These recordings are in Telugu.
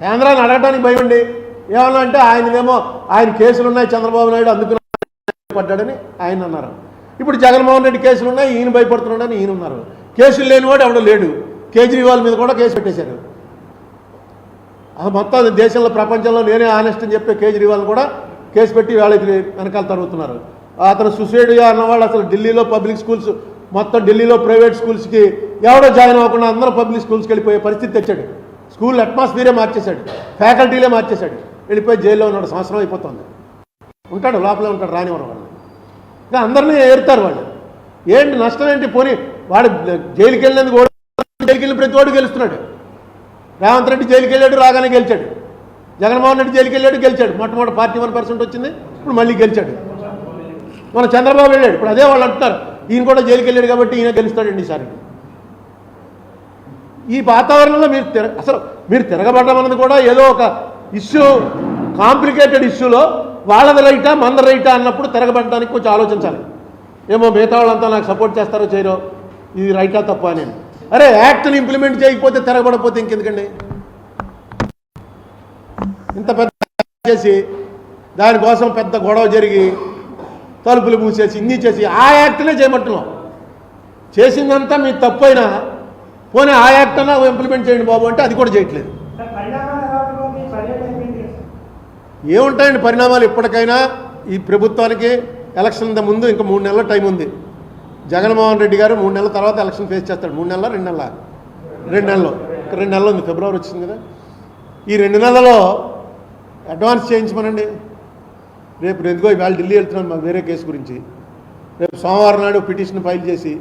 కేంద్రాన్ని అడగడానికి భయం ఏమన్నా అంటే ఆయనదేమో ఆయన కేసులు ఉన్నాయి చంద్రబాబు నాయుడు అందుకు పడ్డాడని ఆయన అన్నారు. ఇప్పుడు జగన్మోహన్ రెడ్డి కేసులు ఉన్నాయి ఈయన భయపడుతున్నాడని ఈయన ఉన్నారు. కేసులు లేనివాడు ఎవడో లేడు. కేజ్రీవాల్ మీద కూడా కేసు పెట్టేశారు అది మొత్తం దేశంలో ప్రపంచంలో నేనే ఆనెస్ట్ అని చెప్పే కేజ్రీవాల్ కూడా కేసు పెట్టి వాళ్ళకి వెనకాల తరుగుతున్నారు. అతను సుసైడ్ అన్నవాడు అసలు ఢిల్లీలో పబ్లిక్ స్కూల్స్ మొత్తం ఢిల్లీలో ప్రైవేట్ స్కూల్స్కి ఎవడో జాయిన్ అవ్వకుండా అందరూ పబ్లిక్ స్కూల్స్కి వెళ్ళిపోయే పరిస్థితి తెచ్చాడు. స్కూల్ అట్మాస్ఫియరే మార్చేశాడు. ఫ్యాకల్టీలే మార్చేశాడు. వెళ్ళిపోయి జైల్లో ఉన్నాడు. సంవత్సరం అయిపోతుంది. ఉంటాడు లోపలే ఉంటాడు రానివ్వరు వాళ్ళు ఇంకా అందరినీ ఏరుతారు వాళ్ళు. ఏంటి నష్టం ఏంటి? పోనీ వాడు జైలుకి వెళ్ళినందుకు ఓడి జైలుకి వెళ్ళిన ప్రతి వాడు గెలుస్తున్నాడు. రేవంత్ రెడ్డి జైలుకి వెళ్ళాడు రాగానే గెలిచాడు. జగన్మోహన్ రెడ్డి జైలుకి వెళ్ళాడు గెలిచాడు. మొట్టమొదటి పార్టీ వన్ పర్సెంట్ వచ్చింది ఇప్పుడు మళ్ళీ గెలిచాడు. మన చంద్రబాబు వెళ్ళాడు. ఇప్పుడు అదే వాళ్ళు అంటున్నారు. ఈయన కూడా జైలుకి వెళ్ళాడు కాబట్టి ఈయన గెలుస్తాడండి ఈసారి ఈ వాతావరణంలో మీరు తిర అసలు మీరు తిరగబడడం అన్నది కూడా ఏదో ఒక ఇష్యూ కాంప్లికేటెడ్ ఇష్యూలో వాళ్ళది రైటా మంద రైటా అన్నప్పుడు తిరగబడడానికి కొంచెం ఆలోచించాలి. ఏమో మిగతా వాళ్ళంతా నాకు సపోర్ట్ చేస్తారో చేయరో ఇది రైటా తప్ప అని. అరే యాక్ట్ని ఇంప్లిమెంట్ చేయకపోతే తిరగబడకపోతే ఇంకెందుకండి? ఇంత పెద్ద చేసి దానికోసం పెద్ద గొడవ జరిగి తలుపులు మూసేసి ఇన్ని చేసి ఆ యాక్ట్నే చేయమంటున్నాం. చేసిందంతా మీ తప్పైనా పోనీ ఆ యాక్ట్ అన్నా ఇంప్లిమెంట్ చేయండి బాబు అంటే అది కూడా చేయట్లేదు. ఏముంటాయండి పరిణామాలు ఇప్పటికైనా? ఈ ప్రభుత్వానికి ఎలక్షన్ ముందు ఇంకా మూడు నెలల టైం ఉంది. జగన్మోహన్ రెడ్డి గారు మూడు నెలల తర్వాత ఎలక్షన్ ఫేస్ చేస్తాడు. మూడు నెలల? రెండు నెలల? రెండు నెలలు. రెండు నెలలు ఉంది. ఫిబ్రవరి వచ్చింది కదా. ఈ రెండు నెలలలో అడ్వాన్స్ చేయించమనండి. రేపు ఎందుకో ఇవాళ ఢిల్లీ వెళ్తున్నాను మాకు వేరే కేసు గురించి. రేపు సోమవారం నాడు పిటిషన్ ఫైల్ చేసి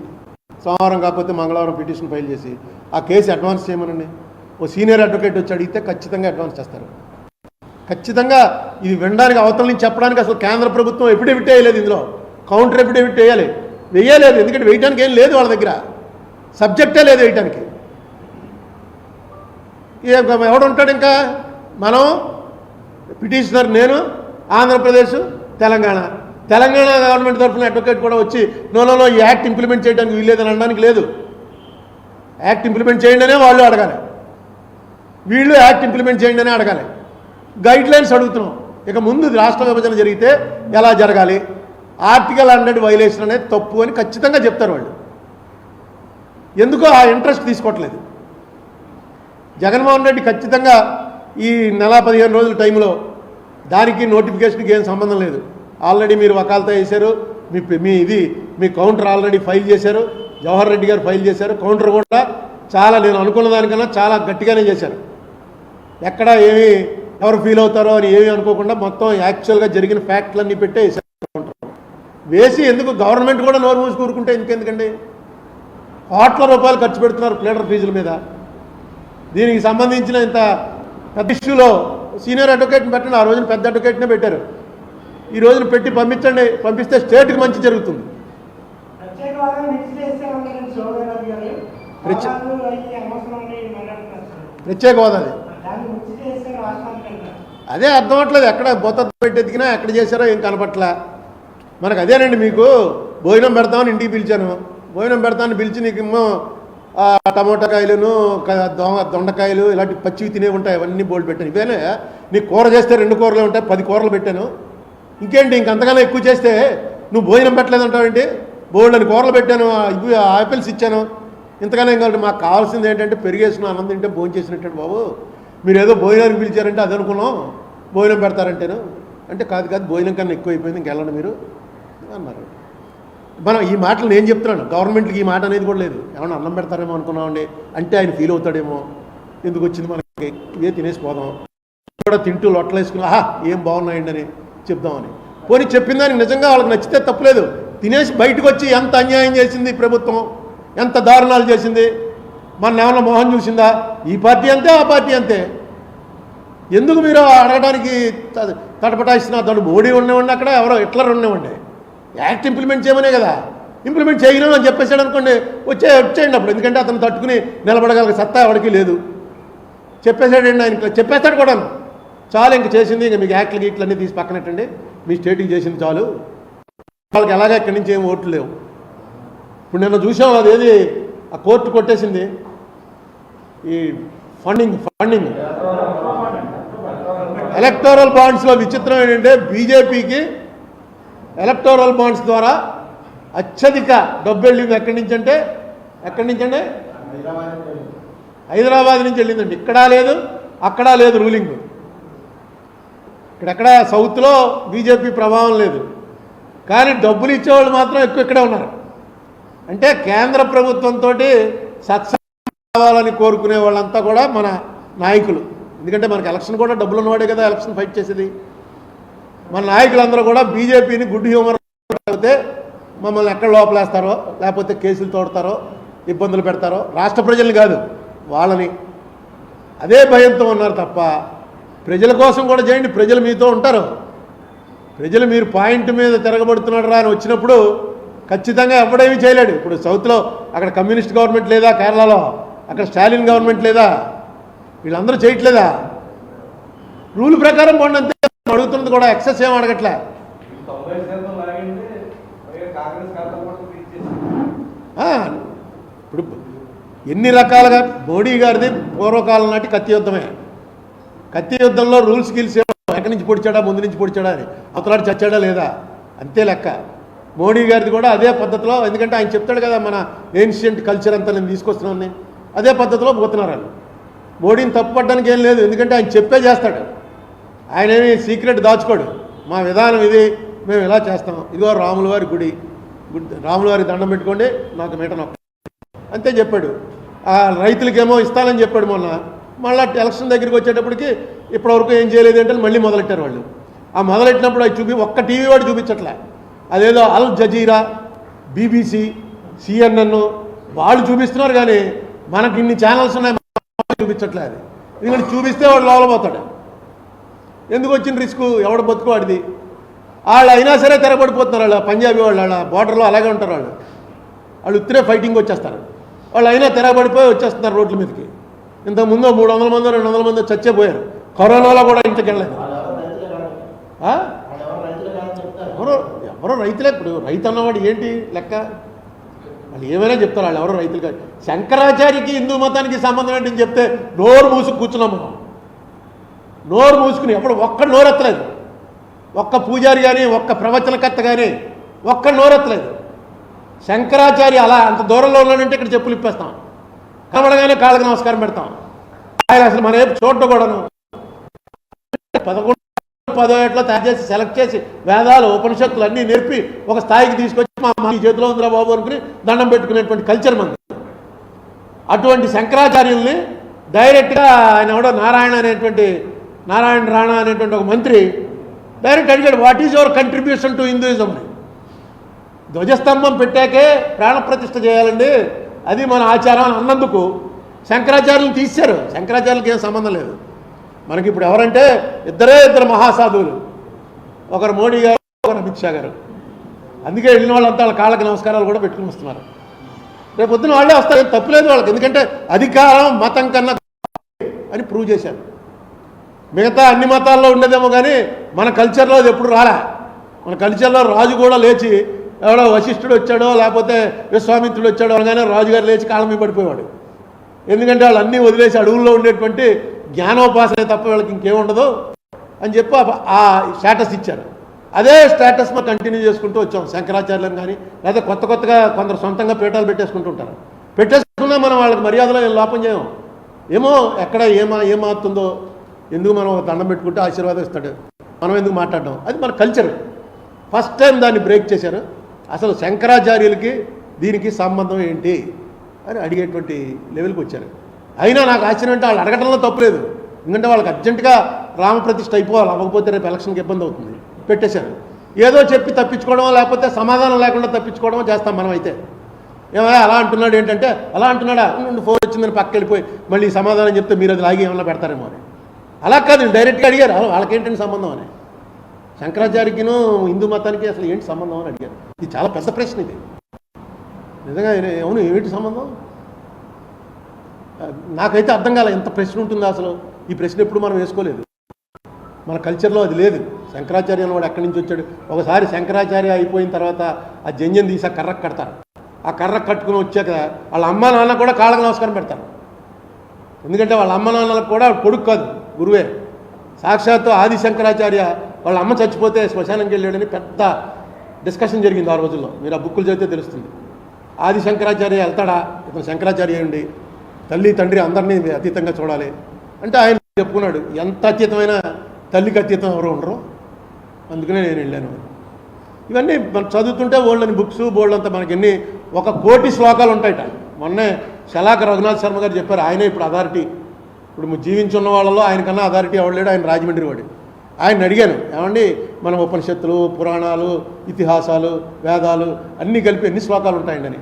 సోమవారం కాకపోతే మంగళవారం పిటిషన్ ఫైల్ చేసి ఆ కేసు అడ్వాన్స్ చేయమనండి. ఓ సీనియర్ అడ్వకేట్ వచ్చి అడిగితే ఖచ్చితంగా అడ్వాన్స్ చేస్తారు. ఖచ్చితంగా ఇది వినడానికి అవతల నుంచి చెప్పడానికి అసలు కేంద్ర ప్రభుత్వం ఎఫిడేవిట్ వేయలేదు ఇందులో. కౌంటర్ ఎఫిడేవిట్ వేయాలి. వేయలేదు ఎందుకంటే వేయటానికి ఏం లేదు వాళ్ళ దగ్గర. సబ్జెక్టే లేదు వేయటానికి. ఎవడుంటాడు ఎవడు ఉంటాడు ఇంకా? మనం? పిటిషనర్ నేను ఆంధ్రప్రదేశ్ తెలంగాణ. తెలంగాణ గవర్నమెంట్ తరఫున అడ్వకేట్ కూడా వచ్చి నోలో ఈ యాక్ట్ ఇంప్లిమెంట్ చేయడానికి వీల్లేదని అనడానికి లేదు. యాక్ట్ ఇంప్లిమెంట్ చేయండి అనే వాళ్ళు అడగాలి. వీళ్ళు యాక్ట్ ఇంప్లిమెంట్ చేయండి అనే అడగాలి. గైడ్ లైన్స్ అడుగుతున్నాం. ఇక ముందు రాష్ట్ర విభజన జరిగితే ఎలా జరగాలి? ఆర్టికల్ హండ్రెడ్ వైలేషన్ అనేది తప్పు అని ఖచ్చితంగా చెప్తారు వాళ్ళు. ఎందుకో ఆ ఇంట్రెస్ట్ తీసుకోవట్లేదు. జగన్మోహన్ రెడ్డి ఖచ్చితంగా ఈ నెల పదిహేను రోజుల టైంలో దానికి నోటిఫికేషన్కి ఏం సంబంధం లేదు. ఆల్రెడీ మీరు వకాలతో వేశారు మీ మీ ఇది మీ కౌంటర్ ఆల్రెడీ ఫైల్ చేశారు జవహర్ రెడ్డి గారు ఫైల్ చేశారు కౌంటర్ కూడా చాలా నేను అనుకున్న దానికన్నా చాలా గట్టిగానే చేశారు. ఎక్కడ ఏమి ఎవరు ఫీల్ అవుతారో అని ఏమీ అనుకోకుండా మొత్తం యాక్చువల్గా జరిగిన ఫ్యాక్ట్లన్నీ పెట్టే వేశారు వేసి ఎందుకు గవర్నమెంట్ కూడా నోరు మూసి కూరుకుంటే ఇంకెందుకండి? కోట్ల రూపాయలు ఖర్చు పెడుతున్నారు ప్లేటర్ ఫీజుల మీద. దీనికి సంబంధించిన ఇంత పెద్ద ఇష్యూలో సీనియర్ అడ్వకేట్ని పెట్టండి ఆ రోజున పెద్ద అడ్వకేట్నే పెట్టారు. ఈ రోజున పెట్టి పంపించండి. పంపిస్తే స్టేట్కి మంచి జరుగుతుంది. ప్రత్యేక హోదా హోదాది అదే అర్థం అవట్లేదు ఎక్కడ బొత్త పెట్టి ఎతికినా ఎక్కడ చేశారో ఏం కనపట్ల. మనకు అదేనండి మీకు. భోజనం పెడతామని ఇంటికి పిలిచాను. భోజనం పెడతామని పిలిచి నీకు ఏమో ఆ, టమోటా కాయలును దొండకాయలు ఇలాంటి పచ్చివి తినే ఉంటాయి. అవన్నీ బోల్డ్ పెట్టాను. ఇవేనే? నీకు కూర చేస్తే రెండు కూరలు ఉంటాయి. పది కూరలు పెట్టాను. ఇంకేంటి ఇంకంతకన్నా ఎక్కువ చేస్తే నువ్వు భోజనం పెట్టలేదంటావేంటి బోల్డ్ అని కూరలు పెట్టాను ఇవి ఆపిల్స్ ఇచ్చాను. ఇంతకన్నా కాబట్టి మాకు కావాల్సింది ఏంటంటే పెరిగేసిన ఆనందం తింటే భోజనం చేసినట్టు బాబు. మీరు ఏదో భోజనానికి పిలిచారంటే అది అనుకున్నాం. భోజనం పెడతారంటేను. అంటే కాదు కాదు భోజనం కన్నా ఎక్కువ అయిపోయింది ఇంకెళ్ళండి మీరు అన్నారు. మనం ఈ మాటలు నేను చెప్తున్నాను. గవర్నమెంట్కి ఈ మాట అనేది కూడా లేదు. ఏమన్నా అన్నం పెడతారేమో అనుకున్నామండి. అంటే ఆయన ఫీల్ అవుతాడేమో. ఎందుకు వచ్చింది మనకి? ఇదే తినేసి పోదాం. కూడా తింటూ లొట్టలేసుకుని ఆహా ఏం బాగున్నాయండి అని చెప్దామని. పోనీ చెప్పిన దానికి నిజంగా వాళ్ళకి నచ్చితే తప్పులేదు. తినేసి బయటకు వచ్చి ఎంత అన్యాయం చేసింది ప్రభుత్వం? ఎంత దారుణాలు చేసింది? మన ఏమన్నా మోహన్ చూసిందా? ఈ పార్టీ అంతే ఆ పార్టీ అంతే. ఎందుకు మీరు అడగడానికి త- దాడు మోడీ ఉండేవండి అక్కడ ఎవరో హిట్లర్ ఉండేవండి యాక్ట్ ఇంప్లిమెంట్ చేయమనే కదా. ఇంప్లిమెంట్ చేయను అని చెప్పేసాడు అనుకోండి వచ్చే వచ్చేయండి అప్పుడు. ఎందుకంటే అతను తట్టుకుని నిలబడగల సత్తా ఎవరికి లేదు. చెప్పేశాడండి ఆయన. చెప్పేస్తాడు కూడా చాలు ఇంక చేసింది ఇంక మీకు యాక్ట్లు గీట్లు అన్నీ తీసి పక్కనట్టండి. మీ స్టేట్కి చేసింది చాలు. వాళ్ళకి ఎలాగ ఇక్కడి నుంచి ఏం ఓట్లు లేవు. ఇప్పుడు నిన్న చూసాం అదేది ఆ కోర్టు కొట్టేసింది. ఈ ఫండింగ్ ఫండింగ్. ఎలక్టోరల్ బాండ్స్లో విచిత్రం ఏంటంటే బీజేపీకి ఎలక్టోరల్ బాండ్స్ ద్వారా అత్యధిక డబ్బు వెళ్ళింది ఎక్కడి నుంచి అంటే ఎక్కడి నుంచి అండి హైదరాబాద్ నుంచి వెళ్ళిందండి. ఇక్కడా లేదు అక్కడా లేదు రూలింగ్. ఇక్కడెక్కడ సౌత్లో బీజేపీ ప్రభావం లేదు. కానీ డబ్బులు ఇచ్చేవాళ్ళు మాత్రం ఎక్కువ ఇక్కడే ఉన్నారు. అంటే కేంద్ర ప్రభుత్వంతో సత్సంగం కావాలని కోరుకునే వాళ్ళంతా కూడా మన నాయకులు. ఎందుకంటే మనకి ఎలక్షన్ కూడా డబ్బులు ఉన్నవాడే కదా ఎలక్షన్ ఫైట్ చేసేది. మన నాయకులందరూ కూడా బీజేపీని గుడ్ హ్యూమర్ అయితే మమ్మల్ని ఎక్కడ లోపలేస్తారో లేకపోతే కేసులు తోడతారో ఇబ్బందులు పెడతారో రాష్ట్ర ప్రజల్ని కాదు వాళ్ళని. అదే భయంతో ఉన్నారు తప్ప ప్రజల కోసం కూడా చేయండి. ప్రజలు మీతో ఉంటారు. ప్రజలు మీరు పాయింట్ మీద తిరగబడుతున్నాడు రా అని వచ్చినప్పుడు ఖచ్చితంగా ఎవడేమీ చేయలేడు. ఇప్పుడు సౌత్లో అక్కడ కమ్యూనిస్ట్ గవర్నమెంట్ లేదా కేరళలో అక్కడ స్టాలిన్ గవర్నమెంట్ లేదా వీళ్ళందరూ చేయట్లేదా? రూల్ ప్రకారం పోండి అంతే. అడుగుతున్నది కూడా ఎక్సెస్ ఏం అడగట్లే. ఇప్పుడు ఎన్ని రకాలుగా మోడీ గారిది పూర్వకాలం నాటి కత్తి యుద్ధమే. కత్తి యుద్ధంలో రూల్స్ గిల్స్ ఎక్కడి నుంచి పొడిచాడా ముందు నుంచి పొడిచాడా అని. అవతలాడు చచ్చాడా లేదా? అంతే లెక్క. మోడీ గారిది కూడా అదే పద్ధతిలో ఎందుకంటే ఆయన చెప్తాడు కదా మన ఏన్షియంట్ కల్చర్ అంతా నేను తీసుకొస్తున్నాను అదే పద్ధతిలో పోతున్నారు వాళ్ళు. మోడీని తప్పుపడడానికి ఏం లేదు ఎందుకంటే ఆయన చెప్పే చేస్తాడు. ఆయన ఏమి సీక్రెట్ దాచుకోడు. మా విధానం ఇది మేము ఇలా చేస్తాం. ఇదిగో రాముల వారి గుడి. రాముల వారి దండం పెట్టుకోండి నాకు మీట నొక్క అంతే చెప్పాడు. ఆ రైతులకేమో ఇస్తానని చెప్పాడు మొన్న. మళ్ళీ ఎలక్షన్ దగ్గరికి వచ్చేటప్పటికి ఇప్పటివరకు ఏం చేయలేదు అంటే మళ్ళీ మొదలెట్టారు వాళ్ళు. ఆ మొదలెట్టినప్పుడు అవి చూపి ఒక్క టీవీ వాడు చూపించట్లే. అదేదో అల్ జజీరా బీబీసీ సిఎన్ఎన్ వాళ్ళు చూపిస్తున్నారు కానీ మనకి ఇన్ని ఛానల్స్ ఉన్నాయి మనకి చూపించట్లే అది. ఎందుకంటే చూపిస్తే వాడు లోపలిపోతాడు ఎందుకు వచ్చిన రిస్క్ ఎవడు బతుకు వాళ్ళు అయినా సరే తెరపడిపోతున్నారు వాళ్ళు పంజాబీ వాళ్ళు వాళ్ళ బార్డర్లో అలాగే ఉంటారు వాళ్ళు. వాళ్ళు ఉత్తరే ఫైటింగ్ వచ్చేస్తారు. వాళ్ళు అయినా తెరబడిపోయి వచ్చేస్తున్నారు రోడ్ల మీదకి. ఇంతకుముందు మూడు వందల మంది రెండు వందల మంది చచ్చేపోయారు. కరోనాలో కూడా ఇంటికి వెళ్ళలేదు. ఆ? ఎవరో ఎవరో రైతులే ఇప్పుడు రైతు అన్నవాడు ఏంటి లెక్క? వాళ్ళు ఏమైనా చెప్తారు వాళ్ళు ఎవరో రైతులు కాదు. శంకరాచార్యకి హిందూ మతానికి సంబంధం ఏంటని చెప్తే నోరు మూసుకు కూర్చున్నాం మనం. నోరు మూసుకుని ఎప్పుడు ఒక్క నోరెత్తలేదు ఒక్క పూజారి కానీ ఒక్క ప్రవచనకర్త కానీ ఒక్క నోరెత్తలేదు శంకరాచార్య అలా అంత దూరంలో ఉన్నాడంటే ఇక్కడ చెప్పులు ఇప్పేస్తాం. కనబడగానే కాళ్ళకి నమస్కారం పెడతాం. ఆయన అసలు మన ఏపు చూడటం కూడాను. పదకొండు పదో ఏట్లో తయారు చేసి సెలెక్ట్ చేసి వేదాలు ఉపనిషత్తులు అన్నీ నేర్పి ఒక స్థాయికి తీసుకొచ్చి మా మా చేతిలో ఉందిరా బాబు అనుకుని దండం పెట్టుకునేటువంటి కల్చర్ మంది అటువంటి శంకరాచార్యుల్ని డైరెక్ట్గా ఆయన కూడా నారాయణ అనేటువంటి నారాయణ రాణా అనేటువంటి ఒక మంత్రి డైరెక్ట్ అడిగాడు what is your contribution to Hinduism అని. ధ్వజస్తంభం పెట్టాకే ప్రాణప్రతిష్ఠ చేయాలండి. అది మన ఆచారం అని అన్నందుకు శంకరాచార్యులు తీశారు. శంకరాచార్యులకి ఏం సంబంధం లేదు. మనకి ఇప్పుడు ఎవరంటే ఇద్దరే ఇద్దరు మహాసాధువులు. ఒకరు మోడీ గారు ఒకరు అమిత్ షా గారు. అందుకే వెళ్ళిన వాళ్ళంతా వాళ్ళ కాళ్ళకి నమస్కారాలు కూడా పెట్టుకుని వస్తున్నారు. రేపు పొద్దున వాళ్ళే వస్తారు. తప్పులేదు వాళ్ళకి. ఎందుకంటే అధికారం మతం కన్నా అని ప్రూవ్ చేశారు. మిగతా అన్ని మతాల్లో ఉండేదేమో కానీ మన కల్చర్లో అది ఎప్పుడు రాలే. మన కల్చర్లో రాజు కూడా లేచి ఎవడో వశిష్ఠుడు వచ్చాడో లేకపోతే విశ్వామిత్రుడు వచ్చాడో అనగానే రాజుగారు లేచి కాళ్ళ మీద పడిపోయేవాడు. ఎందుకంటే వాళ్ళు అన్నీ వదిలేసి అడవుల్లో ఉండేటువంటి జ్ఞానోపాసనే తప్ప వీళ్ళకి ఇంకేముండదు అని చెప్పి ఆ- స్టేటస్ ఇచ్చారు. అదే స్టేటస్ మనం కంటిన్యూ చేసుకుంటూ వచ్చాం శంకరాచార్యులను కానీ లేదా కొత్త కొత్తగా కొందరు సొంతంగా పీఠాలు పెట్టేసుకుంటూ ఉంటారు. పెట్టేసుకున్నా మనం వాళ్ళకి మర్యాదలో లోపం చేయం ఏమో ఎక్కడ ఏమా ఏమాతుందో ఎందుకు మనం ఒక దండం పెట్టుకుంటే ఆశీర్వాదం ఇస్తాడు. మనం ఎందుకు మాట్లాడడం? అది మన కల్చర్ ఫస్ట్ టైం దాన్ని బ్రేక్ చేశారు. అసలు శంకరాచార్యులకి దీనికి సంబంధం ఏంటి అని అడిగేటువంటి లెవెల్కి వచ్చారు. అయినా నాకు ఆశ్చర్యం అంటే వాళ్ళు అడగటంలో తప్పులేదు ఎందుకంటే వాళ్ళకి అర్జెంటుగా రామప్రతిష్ఠ అయిపోవాలి. అవ్వకపోతే రేపు ఎలక్షన్కి ఇబ్బంది అవుతుంది. పెట్టేశారు. ఏదో చెప్పి తప్పించుకోవడం లేకపోతే సమాధానం లేకుండా తప్పించుకోవడం చేస్తాం మనం అయితే ఏమయ్యా అలా అంటున్నాడు ఏంటంటే అలా అంటున్నాడా? నుండి ఫోన్ వచ్చిందని పక్క వెళ్ళిపోయి మళ్ళీ సమాధానం చెప్తే మీరు అది లాగి ఏమైనా పెడతారేమో అని. అలా కాదు డైరెక్ట్గా అడిగారు. వాళ్ళకి వాళ్ళకేంటండి సంబంధం అని. శంకరాచార్యకిను హిందూ మతానికి అసలు ఏంటి సంబంధం అని అడిగారు. ఇది చాలా పెద్ద ప్రశ్న ఇది. నిజంగా అవును ఏమిటి సంబంధం? నాకైతే అర్థం కాలే ఎంత ప్రశ్న ఉంటుందో అసలు. ఈ ప్రశ్న ఎప్పుడు మనం వేసుకోలేదు. మన కల్చర్లో అది లేదు. శంకరాచార్య వాడు ఎక్కడి నుంచి వచ్చాడు? ఒకసారి శంకరాచార్య అయిపోయిన తర్వాత ఆ జంజం తీసి ఆ కర్రకు కడతారు. ఆ కర్రకు కట్టుకుని వచ్చాక వాళ్ళ అమ్మ నాన్న కూడా కాళ్ళకు నమస్కారం పెడతారు. ఎందుకంటే వాళ్ళ అమ్మ నాన్నలకు కూడా కొడుకు కాదు గురువే. సాక్షాత్తు ఆది శంకరాచార్య వాళ్ళ అమ్మ చచ్చిపోతే శ్మశానంకి వెళ్ళాడని పెద్ద డిస్కషన్ జరిగింది ఆ రోజుల్లో. మీరు ఆ బుక్కులు చదివితే తెలుస్తుంది. ఆది శంకరాచార్య వెళ్తాడా? ఇతను శంకరాచార్య ఉండి తల్లి తండ్రి అందరినీ అతీతంగా చూడాలి అంటే ఆయన చెప్పుకున్నాడు ఎంత అతీతమైన తల్లికి అతీతం ఎవరు ఉండరు? అందుకనే నేను వెళ్ళాను. ఇవన్నీ మనం చదువుతుంటే బోల్డని బుక్స్ బోల్డ్ అంతా మనకి ఎన్ని ఒక కోటి శ్లోకాలు ఉంటాయట. మొన్నే శలాక రఘునాథ్ శర్మ గారు చెప్పారు ఆయనే ఇప్పుడు అథారిటీ. ఇప్పుడు జీవించున్న వాళ్ళలో ఆయనకన్నా అథారిటీ ఎవడు లేడు? ఆయన రాజమండ్రి వాడు. ఆయన అడిగాను ఏమండి మన ఉపనిషత్తులు పురాణాలు ఇతిహాసాలు వేదాలు అన్నీ కలిపి ఎన్ని శ్లోకాలు ఉంటాయండి? అని.